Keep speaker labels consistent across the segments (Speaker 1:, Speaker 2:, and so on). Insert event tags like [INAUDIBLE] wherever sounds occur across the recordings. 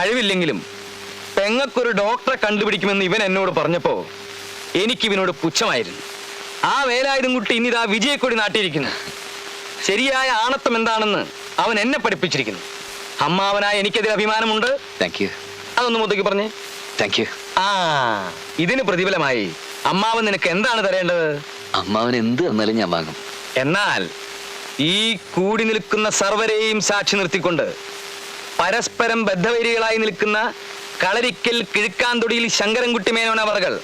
Speaker 1: കഴിവില്ലെങ്കിലും പെങ്ങക്കൊരു ഡോക്ടറെ കണ്ടുപിടിക്കുമെന്ന് ഇവൻ എന്നോട് പറഞ്ഞപ്പോ എനിക്ക് ഇവനോട് പുച്ഛമായിരുന്നു. ആ വേലായുധം കുട്ടി ഇനിതാ വിജയക്കൊടി നാട്ടിയിരിക്കുന്നു. ശരിയായ ആണത്വം എന്താണെന്ന് അവൻ എന്നെ പഠിപ്പിച്ചിരിക്കുന്നു. അമ്മാവനായ എനിക്കതിൽ അഭിമാനമുണ്ട്.
Speaker 2: താങ്ക് യു
Speaker 1: അതൊന്ന് മുതക്കി പറഞ്ഞേ.
Speaker 2: താങ്ക് യു
Speaker 1: ആ ഇതിന് പ്രതിഫലമായി അമ്മാവൻ നിനക്ക് എന്താണ് തരേണ്ടത്?
Speaker 2: അമ്മാവൻ എന്ത് തന്നാലും ഞാൻ വാങ്ങും.
Speaker 1: എന്നാൽ ഈ കൂടി നിൽക്കുന്ന സർവരെയും സാക്ഷി നിർത്തിക്കൊണ്ട് പരസ്പരം ബദ്ധവരികളായി നിൽക്കുന്ന കളരിക്കൽ കിഴുക്കാന്തൊടിയിൽ ശങ്കരൻകുട്ടി മേനോനവറുകൾ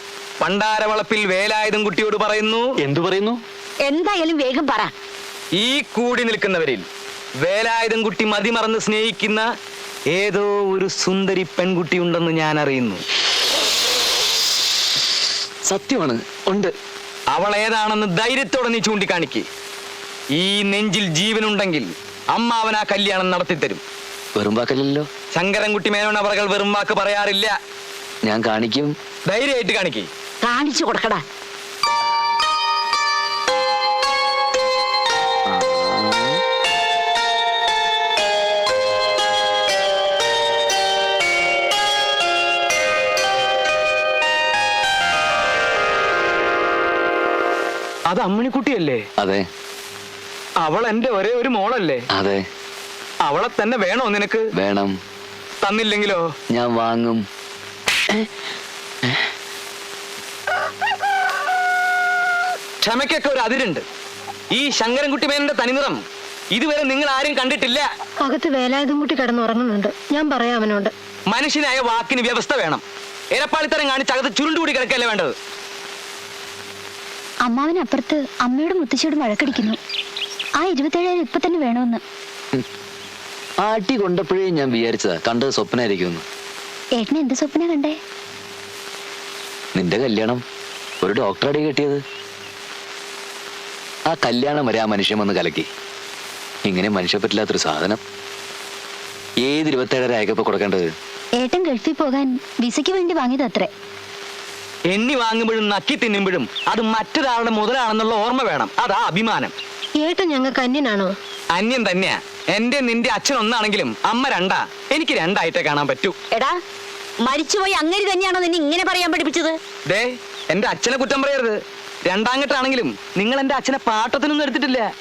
Speaker 1: പണ്ടാരവളപ്പിൽ വേലായുധം കുട്ടിയോട് പറയുന്നു
Speaker 2: എന്തു പറയുന്നു?
Speaker 3: എന്തായാലും വേഗം പറ.
Speaker 1: ഈ കൂടി നിൽക്കുന്നവരിൽ വേലായുധം കുട്ടി മതിമറന്ന് സ്നേഹിക്കുന്ന ഏതോ ഒരു സുന്ദരി പെൺകുട്ടി ഉണ്ടെന്ന് ഞാൻ അറിയുന്നു
Speaker 2: സത്യമാണ് ഉണ്ട്.
Speaker 1: അവൾ ഏതാണെന്ന് ധൈര്യത്തോടെ നീ ചൂണ്ടിക്കാണിക്ക്. ഈ നെഞ്ചിൽ ജീവനുണ്ടെങ്കിൽ അമ്മ അവൻ ആ കല്യാണം നടത്തിത്തരും.
Speaker 2: വെറും വാക്കല്ലല്ലോ
Speaker 1: ശങ്കരൻകുട്ടി മേനോൻ അവർകൾ വെറും വാക്ക് പറയാറില്ല.
Speaker 2: ഞാൻ കാണിക്കും.
Speaker 1: ധൈര്യമായിട്ട് കാണിക്കേ.
Speaker 3: കാണിച്ചു കൊടുക്കടാ.
Speaker 1: അത് അമ്മിണിക്കുട്ടിയല്ലേ?
Speaker 2: അതെ.
Speaker 1: അവൾ എന്റെ ഒരേ ഒരു മോളല്ലേ?
Speaker 2: അതെ.
Speaker 1: അവളെ തന്നെ വേണോ നിനക്ക്?
Speaker 2: വേണം.
Speaker 1: തന്നില്ലെങ്കിലോ?
Speaker 2: ഞാൻ വാങ്ങും.
Speaker 1: ക്ഷമയ്ക്കൊക്കെ ഒരു അതിരുണ്ട്. ഈ ശങ്കരൻകുട്ടി മേനന്റെ തനിനിറം ഇതുവരെ നിങ്ങൾ ആരും കണ്ടിട്ടില്ല.
Speaker 4: അകത്ത് വേലായുധം കുട്ടി കിടന്നുറങ്ങുന്നുണ്ട്. ഞാൻ പറയാം അവനോട്.
Speaker 1: മനുഷ്യനായ വാക്കിന് വ്യവസ്ഥ വേണം. ഇരപ്പാളിത്തരം കാണിച്ച് അകത്ത് ചുരുണ്ടുകൂടി കിടക്കല്ലേ വേണ്ടത്?
Speaker 5: അമ്മാവിനപ്പുറത്ത് അമ്മയുടെ മുത്തശ്ശിയോട് വഴക്കടിക്കുന്നു. ആ ഇരുപത്തേഴായിരം ഇപ്പൊ തന്നെ വേണമെന്ന്
Speaker 2: ആട്ടി കൊണ്ടപ്പോഴേ ഞാൻ വിചാരിച്ചതാ കണ്ടത് സ്വപ്നായിരിക്കും
Speaker 5: ഏട്ടന് എന്ത് സ്വപ്ന കണ്ടേ?
Speaker 2: നിന്റെ കല്യാണം ഒരു ഡോക്ടറടി കെട്ടിയത്. ആ കല്യാണം വരെ ആ മനുഷ്യൻ വന്ന് കലക്കി. ഇങ്ങനെ മനുഷ്യ പറ്റില്ലാത്തൊരു സാധനം. ഏത് ഇരുപത്തേഴര അയക്കപ്പോ കൊടുക്കേണ്ടത്?
Speaker 5: ഏട്ടൻ ഗൾഫിൽ പോകാൻ വിസയ്ക്ക് വേണ്ടി വാങ്ങിയത് അത്രേ
Speaker 1: എണ്ണി വാങ്ങുമ്പോഴും നക്കി തിന്നുമ്പോഴും അത് മറ്റൊരാളുടെ മുതലാണെന്നുള്ള ഓർമ്മ വേണം. അതാ അഭിമാനം.
Speaker 4: ഏട്ടൻ ഞങ്ങൾക്ക് അന്യനാണോ?
Speaker 1: അന്യം തന്നെയാ. എന്റെ നിന്റെ അച്ഛൻ ഒന്നാണെങ്കിലും അമ്മ രണ്ടാ. എനിക്ക് രണ്ടായിട്ടേ കാണാൻ പറ്റൂ.
Speaker 3: എടാ മരിച്ചുപോയി അങ്ങനെ തന്നെയാണോ നിന്നെ ഇങ്ങനെ പറയാൻ പഠിപ്പിച്ചത്?
Speaker 1: ദേ എന്റെ അച്ഛനെ കുറ്റം പറയരുത്. രണ്ടാങ്കട്ടാണെങ്കിലും നിങ്ങൾ എന്റെ അച്ഛനെ പാട്ടത്തിനൊന്നും എടുത്തിട്ടില്ല.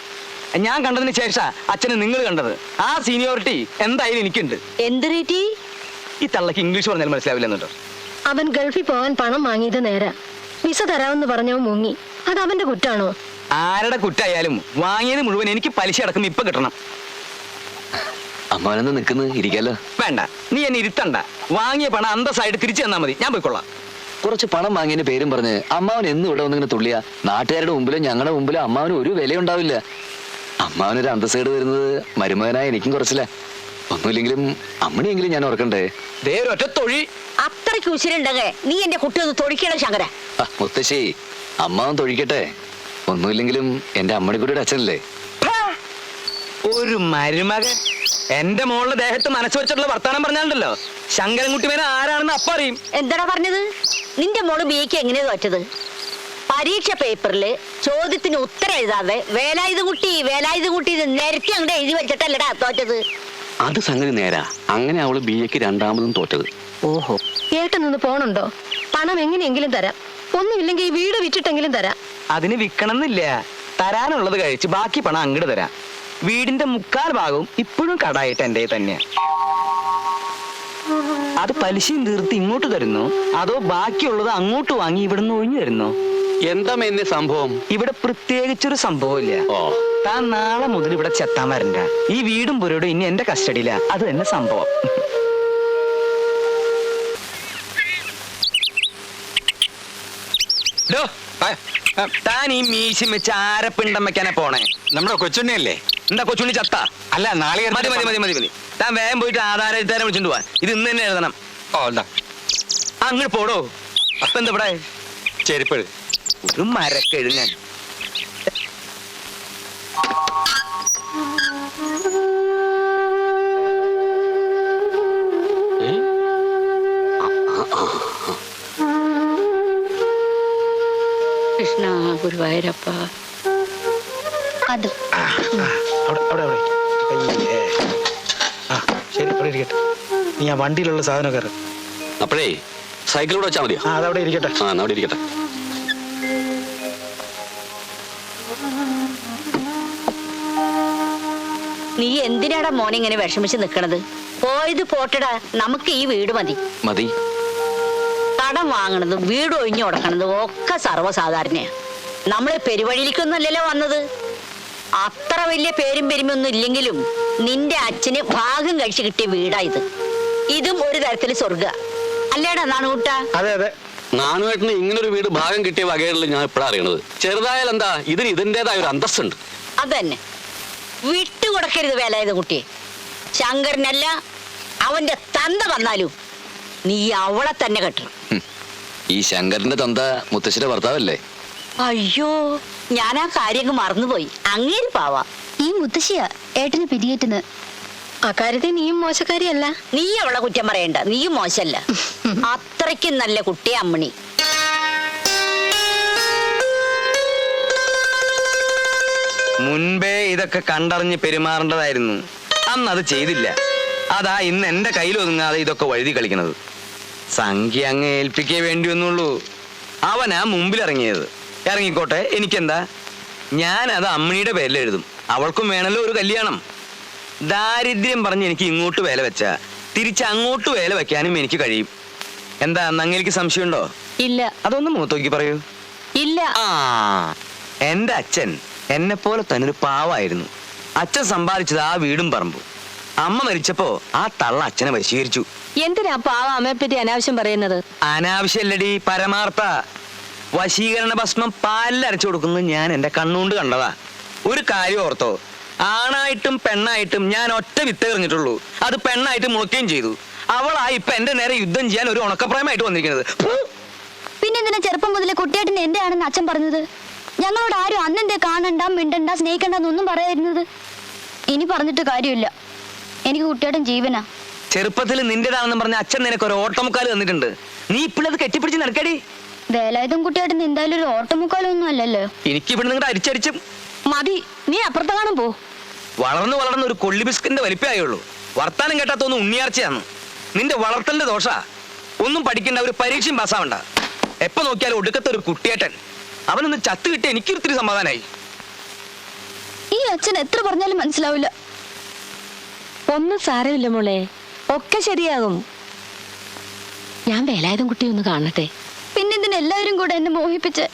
Speaker 1: ഞാൻ കണ്ടതിന് ശേഷം അച്ഛനെ നിങ്ങൾ കണ്ടത്. ആ സീനിയോറിറ്റി എന്തായാലും എനിക്കുണ്ട്.
Speaker 3: എന്ത് റേറ്റി?
Speaker 1: ഈ തള്ളക്ക് ഇംഗ്ലീഷ് പറഞ്ഞാൽ മനസ്സിലാവില്ലെന്നുണ്ടോ?
Speaker 4: അവൻ ഗൾഫിൽ പോകാൻ പണം വാങ്ങിയത് നേരാ. വിസ തരാമെന്ന് പറഞ്ഞവൻ മുങ്ങി. അത് അവന്റെ കുറ്റാണോ?
Speaker 1: ആരുടെ കുറ്റായാലും വാങ്ങിയത് മുഴുവൻ എനിക്ക് പലിശ അടക്കം ഇപ്പൊ കിട്ടണം.
Speaker 2: അമ്മാവനെന്ന് നിൽക്കുന്ന? ഇരിക്കാലോ.
Speaker 1: വേണ്ട. നീ എന്നെ ഇരുത്തണ്ട. വാങ്ങിയ പണം അന്തസ്സായിട്ട് തിരിച്ചു തന്നാ മതി. ഞാൻ പോയിക്കൊള്ളാം.
Speaker 2: കുറച്ച് പണം വാങ്ങിയതിന്റെ പേരും പറഞ്ഞ് അമ്മാവൻ എന്നും ഇവിടെ വന്നിങ്ങനെ തുള്ളിയ. നാട്ടുകാരുടെ മുമ്പിലും ഞങ്ങളുടെ മുമ്പിലും അമ്മാവന് ഒരു വിലയുണ്ടാവില്ല. അമ്മാവനൊരു അന്തസ്സേട് വരുന്നത് മരുമകനായ എനിക്കും കുറച്ചില്ല ഒന്നുമില്ലെങ്കിലും അമ്മണിയെങ്കിലും ഞാൻ ഓർക്കണ്ടേ?
Speaker 1: ദേ ഒരൊറ്റ തൊഴി.
Speaker 3: അത്രയ്ക്ക് ഉശിരുണ്ടെങ്കിൽ നീ എന്റെ കുട്ടി ഒന്ന് തൊഴിക്കണം ശങ്കര.
Speaker 2: ആ, മുത്തശ്ശി അമ്മാവൻ തൊഴിക്കട്ടെ. ഒന്നുമില്ലെങ്കിലും എന്റെ അമ്മണിക്കുട്ടിയുടെ അച്ഛനല്ലേ?
Speaker 1: ഒരു മരുമകൻ. എന്റെ മോളുടെ ദേഹത്ത് മനസ്സ് വെച്ചിട്ടുള്ള വർത്താനം പറഞ്ഞാലുണ്ടല്ലോ. ശങ്കരൻകുട്ടി മേനെ ആരാണെന്ന് അപ്പ അറിയും.
Speaker 3: എന്താടാ പറഞ്ഞത്? നിന്റെ മോൾ ബി എക്ക് എങ്ങനെയാ തോറ്റത്? പരീക്ഷ പേപ്പറിൽ ചോദ്യത്തിന് ഉത്തരം എഴുതാതെ വേലായുധ കുട്ടി വേലായുധ കുട്ടി നേരത്തെ നിരത്തി അങ്ങോട്ട് എഴുതി വെച്ചിട്ടല്ലടാ തോറ്റത്.
Speaker 6: അത് സംഗതി നേരാ. അങ്ങനെ അവൾ ബി എക്ക് രണ്ടാമതും തോറ്റത്.
Speaker 1: ഓഹോ.
Speaker 4: ഏട്ടൻ നിന്ന് പോണുണ്ടോ? പണം എങ്ങനെയെങ്കിലും തരാം. ഒന്നുമില്ലെങ്കിൽ ഈ വീട് വിറ്റിട്ടെങ്കിലും തരാം.
Speaker 1: അതിന് വിൽക്കണം എന്നില്ല തരാനുള്ളത് കഴിച്ച് ബാക്കി പണം അങ്ങോട്ട് തരാം. വീടിന്റെ മുക്കാൽ ഭാഗവും ഇപ്പോഴും കടായിട്ട് എന്റെ തന്നെയാണ് അത് പലിശയും തീർത്ത് ഇങ്ങോട്ട് തരുന്നു? അതോ ബാക്കിയുള്ളത് അങ്ങോട്ട് വാങ്ങി ഇവിടുന്ന് ഒഴിഞ്ഞു തരുന്നു?
Speaker 6: എന്താ സംഭവം?
Speaker 1: ഇവിടെ പ്രത്യേകിച്ചൊരു സംഭവമില്ല താൻ നാളെ മുതൽ ഇവിടെ ചെത്താൻ വരണ്ട. ഈ വീടും പുരയോടും ഇനി എന്റെ കസ്റ്റഡിയില. അത് തന്നെ സംഭവം. താൻ ഈ മീശി വെച്ച് ആരപ്പിണ്ടം വെക്കാനാ പോണേ?
Speaker 7: നമ്മുടെ കൊച്ചുണ്ണിയല്ലേ?
Speaker 1: എന്താ കൊച്ചുണ്ണി ചത്ത?
Speaker 7: അല്ല നാളെ
Speaker 1: മതി മതി മതി മതി മതി. താൻ വേഗം പോയിട്ട് ആധാര എഴുത്താരെ വിളിച്ചിട്ട് പോവാ. ഇത് ഇന്ന് തന്നെ എഴുതണം.
Speaker 7: ഓ എന്താ
Speaker 1: അങ്ങോട്ട് പോടോ. അപ്പൊ എന്താ ഇവിടെ?
Speaker 7: ചെരുപ്പ്
Speaker 1: ഒരു മരക്കെഴു ഞാൻ.
Speaker 3: കൃഷ്ണ ഗുരുവായൂരപ്പ.
Speaker 5: അത്.
Speaker 1: അവിടെ അവിടെ അവിടെ. അയ്യേ. ആ ശരി അവിടെ ഇരിക്കട്ടെ.
Speaker 8: നീ ആ വണ്ടിയിലുള്ള സാധനം കയറി
Speaker 6: അപ്പോഴേ സൈക്കിളിലൂടെ വെച്ചാൽ മതിയോ?
Speaker 8: ആ അതവിടെ ഇരിക്കട്ടെ.
Speaker 6: ആ എന്നാ അവിടെ ഇരിക്കട്ടെ.
Speaker 3: നീ എന്തിനാടാ മോനെ ഇങ്ങനെ വിഷമിച്ച് നിക്കണത്? പോയത് പോട്ടടാ നമുക്ക് ഈ വീട് മതി.
Speaker 2: മതി.
Speaker 3: കടം വാങ്ങണതും വീട് ഒഴിഞ്ഞു കൊടുക്കണതും ഒക്കെ സർവസാധാരണയാ. നമ്മളെ പെരുവഴിയിലേക്കൊന്നുമല്ലല്ലോ വന്നത്. അത്ര വലിയ പേരും പെരുമൊന്നും ഇല്ലെങ്കിലും നിന്റെ അച്ഛന് ഭാഗം കഴിച്ചു കിട്ടിയ വീടാ ഇത്. ഇതും ഒരു തരത്തിൽ സ്വർഗ അല്ലേടാ നാണുകൂട്ട?
Speaker 8: അതെ അതെ.
Speaker 6: നാണുവേട്ടന് ഇങ്ങനെ ഒരു വീട് ഭാഗം കിട്ടിയ വകയുള്ള ഞാൻ ഇപ്പോഴാണ് അറിയണത്. ചെറുതായാൽ എന്താ? ഇതിന് ഇതിന്റെതായ ഒരു അന്തസ്സുണ്ട്.
Speaker 3: അതന്നെ. വിട്ടുകൊടുക്കരുത് വേലായത് കുട്ടിയെ. ശങ്കരനല്ല അവന്റെ തന്ത വന്നാലും നീ അവളെ തന്നെ കെട്ടണം.
Speaker 2: ഈ ശങ്കരന്റെ തന്ത മുത്തശ്ശിയുടെ ഭർത്താവല്ലേ?
Speaker 3: അയ്യോ. ഞാൻ ആ കാര്യങ്ങ് മറന്നുപോയി. അങ്ങേര് പാവാ.
Speaker 5: ഈ മുത്തശ്ശിയാ ഏട്ടന് പിരിയേറ്റുന്നത്
Speaker 4: അക്കാര്യത്തിൽ നീയും മോശക്കാരിയല്ല.
Speaker 3: നീ അവളെ കുറ്റം പറയണ്ട. നീയും മോശല്ല. [LAUGHS] അത്രയ്ക്കും നല്ല കുട്ടിയാ അമ്മണി.
Speaker 1: മുൻപേ ഇതൊക്കെ കണ്ടറിഞ്ഞ് പെരുമാറേണ്ടതായിരുന്നു. അന്ന് അത് ചെയ്തില്ല. അതാ ഇന്ന് എന്റെ കയ്യിൽ ഒതുങ്ങാതെ ഇതൊക്കെ വഴുതി കളിക്കുന്നത്. സംഖ്യ അങ്ങ് ഏൽപ്പിക്കേ വേണ്ടി വന്നുള്ളൂ അവനാ മുമ്പിൽ ഇറങ്ങിയത് ഇറങ്ങിക്കോട്ടെ എനിക്കെന്താ? ഞാൻ അത് അമ്മിണിയുടെ പേരിൽ എഴുതും. അവൾക്കും വേണമല്ലോ ഒരു കല്യാണം. ദാരിദ്ര്യം പറഞ്ഞ് എനിക്ക് ഇങ്ങോട്ട് വേല വെച്ച തിരിച്ച് അങ്ങോട്ട് വേല വെക്കാനും എനിക്ക് കഴിയും. എന്താ നങ്ങേലിക്ക് സംശയമുണ്ടോ?
Speaker 3: ഇല്ല.
Speaker 1: അതൊന്നും മുഖത്തോക്കി പറയൂ.
Speaker 3: ഇല്ല.
Speaker 1: ആ എന്റെ അച്ഛൻ എന്നെ പോലെ തന്നെ ഒരു പാവായിരുന്നു. അച്ഛൻ സമ്പാദിച്ചത് ആ വീടും പറമ്പും. അമ്മ മരിച്ചപ്പോ ആ തള്ള അച്ഛനെ വശീകരിച്ചു
Speaker 3: എന്തിനാ പാവ അമ്മയെ പറ്റി അനാവശ്യം പറയുന്നത്?
Speaker 1: അനാവശ്യമല്ലടി പരമാർത്ഥ. വശീകരണ ഭസ്മം പാലിൽ അരച്ചു കൊടുക്കുന്നത് ഞാൻ എന്റെ കണ്ണുകൊണ്ട് കണ്ടതാ. ഒരു കാര്യം ഓർത്തോ. ആണായിട്ടും പെണ്ണായിട്ടും ഞാൻ ഒറ്റ വിത്ത് എറിഞ്ഞിട്ടുള്ളൂ. അത് പെണ്ണായിട്ട് മുളയ്ക്കുകയും ചെയ്തു. അവളാ ഇപ്പൊ എന്റെ നേരെ യുദ്ധം ചെയ്യാൻ ഒരു ഉണക്കപ്രായമായിട്ട് വന്നിരിക്കുന്നത്.
Speaker 5: പിന്നെ എന്തിനാ ചെറുപ്പം മുതലേ കുട്ടിയായിട്ട് എന്റെ ആണെന്ന് അച്ഛൻ പറഞ്ഞത്? ഞങ്ങളോട് ആരും അന്നെന്തേ കാണണ്ട മിണ്ടണ്ട സ്നേഹിക്കണ്ട എന്നൊന്നും പറയായിരുന്നത് ഇനി പറഞ്ഞിട്ട് കാര്യമില്ല. എനിക്ക് കുട്ടിയേട്ടൻ ജീവനാ.
Speaker 1: ചെറുപ്പത്തിൽ നിന്റേതാണെന്ന് പറഞ്ഞ അച്ഛൻ നിനക്ക് ഒരു ഓട്ടമുക്കാൽ തന്നിട്ടുണ്ട്. നീ ഇപ്പോഴത് കെട്ടിപ്പിടിച്ച് നടക്കടി.
Speaker 5: വേലായുധം കുട്ടിയായിട്ട് എന്തായാലും ഒരു ഓട്ടമുക്കാലൊന്നും അല്ലല്ലോ.
Speaker 1: എനിക്ക് ഇവിടെ നിങ്ങളുടെ അരിച്ചരിച്ചും
Speaker 3: മതി നീ അപ്പുറത്തെങ്ങാനും പോ.
Speaker 1: വളർന്നു വളർന്ന ഒരു കൊള്ളി ബിസ്കിന്റെ വലിപ്പമായുള്ളൂ. വർത്താനം കേട്ടാത്തൊന്നും ഉണ്ണിയാർച്ചയാണ് നിന്റെ വളർത്തലിന്റെ ദോഷ. ഒന്നും പഠിക്കണ്ട ഒരു പരീക്ഷയും പാസ്സാവണ്ട. എപ്പോ നോക്കിയാലും ഒടുക്കത്തെ ഒരു കുട്ടിയേട്ടൻ. അവനൊന്ന് ചത്ത് കിട്ടി എനിക്കൊരിത്തിരി സമാധാനായി.
Speaker 5: ഈ അച്ഛൻ എത്ര പറഞ്ഞാലും മനസ്സിലാവില്ല.
Speaker 9: ഒന്നും സാരമില്ല മോളെ. ഒക്കെ ശരിയാകും. ഞാൻ വേലായുധം കുട്ടി ഒന്ന് കാണട്ടെ.
Speaker 5: എല്ലാവരും കൂടെ എന്നെ മോഹിപ്പിച്ച്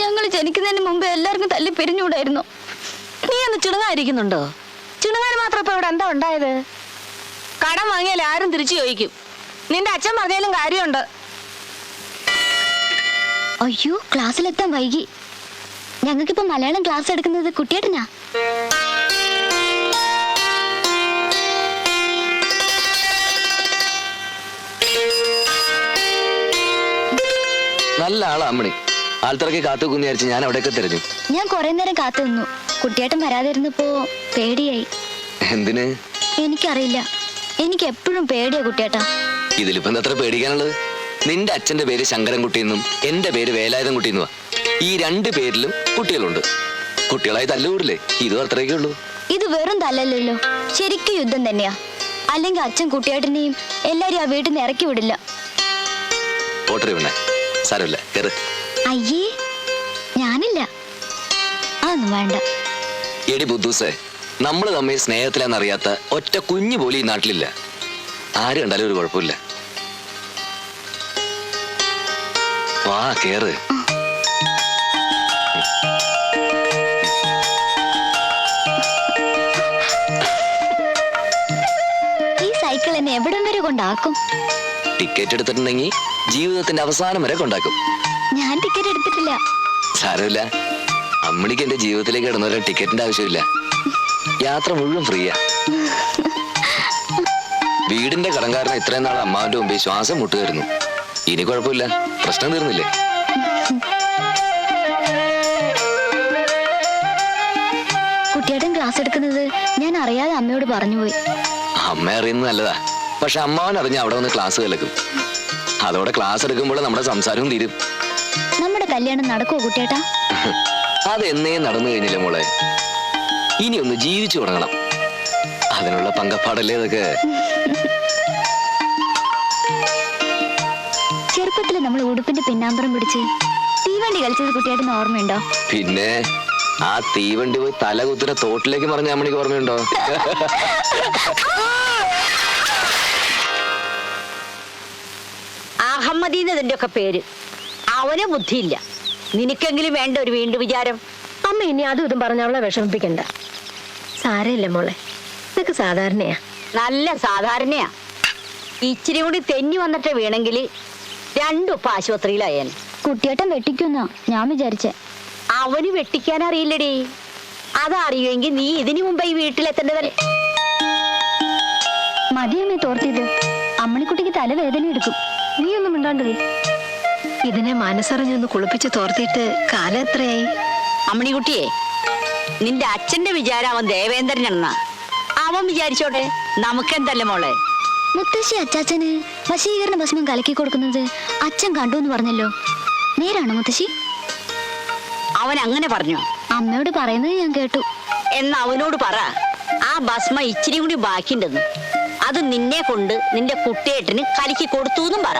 Speaker 5: ഞങ്ങൾ ജനിക്കുന്നതിന് മുമ്പ് എല്ലാവർക്കും തല്ലി പിരിഞ്ഞുകൂടായിരുന്നു.
Speaker 9: നീ ഒന്ന് ചിണുങ്ങായിരിക്കുന്നുണ്ടോ ചിണുങ്ങാൻ മാത്രം ഇപ്പൊ ഇവിടെ എന്താ ഉണ്ടായത്? കടം വാങ്ങിയാൽ ആരും തിരിച്ചു ചോദിക്കും. നിന്റെ അച്ഛൻ പറഞ്ഞാലും കാര്യമുണ്ട്.
Speaker 5: അയ്യോ ക്ലാസ്സിലെത്താൻ വൈകി. ഞങ്ങൾക്കിപ്പോ മലയാളം ക്ലാസ് എടുക്കുന്നത് കുട്ടിയേട്ടനാ.
Speaker 2: നല്ല ആളാ അമ്മണി. ആൾത്തിറക്കി കാത്തു വിചാരിച്ച് ഞാൻ അവിടെയൊക്കെ തിരഞ്ഞു.
Speaker 5: ഞാൻ കുറെ നേരം കാത്തു നിന്നു. കുട്ടിയേട്ടൻ വരാതിരുന്നപ്പോ പേടിയായി.
Speaker 2: എന്തിന്?
Speaker 5: എനിക്കറിയില്ല. എനിക്ക് എപ്പോഴും പേടിയാ കുട്ടിയേട്ടാ.
Speaker 2: ഇതിലിപ്പോ എന്താ അത്ര പേടിക്കാനുള്ളത്? നിന്റെ അച്ഛന്റെ പേര് ശങ്കരൻകുട്ടി എന്നും എന്റെ പേര് വേലായുധം കുട്ടി എന്നുവാ. ഈ രണ്ട് പേരിലും കുട്ടികളുണ്ട്. കുട്ടികളായി തല്ലുകൂടില്ലേ? ഇത് അത്രയൊക്കെ ഉള്ളൂ.
Speaker 5: ഇത് വെറും തല്ലല്ലോ ശരിക്കും യുദ്ധം തന്നെയാ. അല്ലെങ്കിൽ അച്ഛൻ കുട്ടിയേട്ടനെയും എല്ലാരും ആ വീട്ടിൽ നിന്ന് ഇറക്കി വിടില്ല.
Speaker 2: ഓട്ടറി വേണേ സാരമില്ല കേറ്.
Speaker 5: അയ്യേ ഞാനില്ല. അതൊന്നും വേണ്ട.
Speaker 2: എടി ബുദ്ധൂസേ നമ്മൾ തമ്മിൽ സ്നേഹത്തിലെന്നറിയാത്ത ഒറ്റ കുഞ്ഞു പോലും ഈ നാട്ടിലില്ല. ആര് കണ്ടാലും ഒരു കുഴപ്പമില്ല. വാ കേറ്.
Speaker 5: ഈ സൈക്കിൾ എന്നെ എവിടം വരെ കൊണ്ടാക്കും?
Speaker 2: ടിക്കറ്റ് എടുത്തിട്ടുണ്ടെങ്കിൽ ജീവിതത്തിന്റെ അവസാനം വരെ കൊണ്ടാക്കും.
Speaker 5: ഞാൻ ടിക്കറ്റ് എടുത്തിട്ടില്ല.
Speaker 2: സാരമില്ല. അമ്മണിക്ക് എന്റെ ജീവിതത്തിലേക്ക് ഇടുന്നവരെ ടിക്കറ്റിന്റെ ആവശ്യമില്ല. യാത്ര മുഴുവൻ ഫ്രീയാ വീടിന്റെ കടങ്കാരനെ ഇത്രയും നാൾ അമ്മാവിന്റെ മുമ്പിൽ ശ്വാസം മുട്ടുകയായിരുന്നു. ഇനി കുഴപ്പമില്ല. പ്രശ്നം തീർന്നില്ലേ?
Speaker 5: കുട്ടിയേട്ടൻ ക്ലാസ് എടുക്കുന്നത് ഞാൻ അറിയാതെ അമ്മയോട് പറഞ്ഞുപോയി.
Speaker 2: അമ്മ അറിയുന്നത് നല്ലതാ. പക്ഷെ അമ്മാവൻ അറിഞ്ഞ അവിടെ വന്ന് ക്ലാസ് കേൾക്കും. അതോടെ ക്ലാസ് എടുക്കുമ്പോൾ നമ്മുടെ സംസാരവും തീരും.
Speaker 5: നമ്മുടെ കല്യാണം നടക്കുമോ കുട്ടിയേട്ടാ?
Speaker 2: അതെന്നേ നടന്നു കഴിഞ്ഞില്ല മോളെ. ഇനി ഒന്ന് ജീവിച്ചു തുടങ്ങണം. അതിനുള്ള പങ്കപ്പാടല്ലേ ഇതൊക്കെ?
Speaker 5: ചെറുപ്പത്തിൽ നമ്മൾ ഉടുപ്പിന്റെ പിന്നാമ്പറം പിടിച്ച് തീവണ്ടി കളിച്ചത് കുട്ടിയായിട്ടിന് ഓർമ്മയുണ്ടോ?
Speaker 2: പിന്നെ ആ തീവണ്ടി പോയി തല തോട്ടിലേക്ക് പറഞ്ഞ അമ്മണിക്ക് ഓർമ്മയുണ്ടോ? [LAUGHS]
Speaker 3: അഹമ്മദീന്ന് എന്നതിന്റെ ഒക്കെ പേര്. അവന് ബുദ്ധിയില്ല. നിനക്കെങ്കിലും വേണ്ട ഒരു വീണ്ടും വിചാരം?
Speaker 4: അമ്മ ഇനി അതും ഇതും പറഞ്ഞവളെ വിഷമിപ്പിക്കണ്ട. സാരയില്ല മോളെ. ഇതൊക്കെ സാധാരണയാ.
Speaker 3: നല്ല സാധാരണയാ. ഇച്ചിരി കൂടി തെന്നി വന്നിട്ട് വീണെങ്കിൽ രണ്ടുപ്പ ഇപ്പൊ ആശുപത്രിയിലായേൻ
Speaker 5: കുട്ടിയേട്ടൻ വെട്ടിക്കുന്ന. ഞാൻ വിചാരിച്ചേ.
Speaker 3: അവന് വെട്ടിക്കാൻ അറിയില്ലടി. അതറിയുമെങ്കിൽ നീ ഇതിനു മുമ്പ് ഈ വീട്ടിലെത്തേണ്ടതല്ലേ?
Speaker 5: മതിയമ്മേ തോർത്തിയത്. അമ്മണിക്കുട്ടിക്ക് തലവേദന എടുക്കും
Speaker 4: നീ ഒന്നും മിണ്ടാണ്ട് നീ ഇതിനെ മനസ്സറിഞ്ഞൊന്ന് കുളിപ്പിച്ച് തോർത്തിട്ട് കാലം എത്രയായി?
Speaker 3: അമ്മണിക്കുട്ടിയെ നിന്റെ അച്ഛന്റെ വിചാരം അവൻ ദേവേന്ദ്രനാണെന്നാ. അവൻ വിചാരിച്ചോട്ടെ നമുക്കെന്തല്ലേ മോളെ?
Speaker 5: മുത്തശ്ശി അച്ചാച്ചന് വശീകരണ ഭസ്മം കലക്കി കൊടുക്കുന്നത് അച്ഛൻ കണ്ടു എന്ന് പറഞ്ഞല്ലോ. നേരാണോ മുത്തശ്ശി?
Speaker 3: അവൻ അങ്ങനെ പറഞ്ഞു?
Speaker 5: അമ്മയോട് പറയുന്നത് ഞാൻ കേട്ടു.
Speaker 3: എന്ന അവനോട് പറ. ആ ഭസ്മ ഇച്ചിരി കൂടി ബാക്കിണ്ടെന്ന് അത് നിന്നെ കൊണ്ട് നിന്റെ കുട്ടിയേട്ടന് കലക്കി കൊടുത്തു എന്നും പറ.